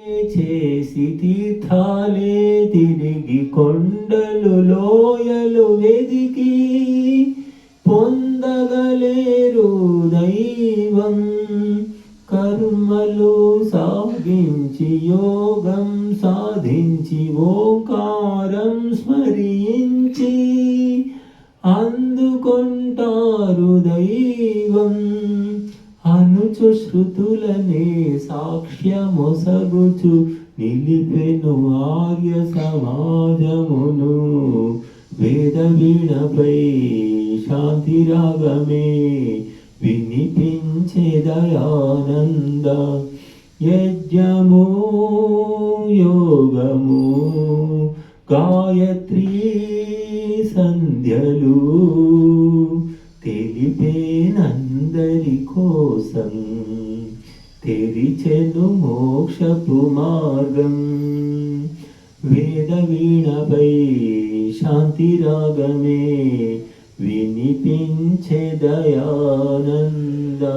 చేసి తీర్థాలే తిరిగి కొండలు లోయలు వెదికి పొందగలేరు దైవం. కర్మలు సాగించి యోగం సాధించి ఓంకారం స్మరించి అందుకొంటారు అనుచు శృతులనే సాక్ష్యమొసగుచు నిలిపెను ఆర్య సమాజమును. వేద వీణపై శాంతి రాగమే వినిపించే దయానంద. యజ్ఞము యోగము గాయత్రీ సంధ్యలు తెలిపేనందరి కోసం తెరిచెను మోక్షపు మార్గం. వేద వీణపై శాంతి రాగమే వినిపించే దయానందా.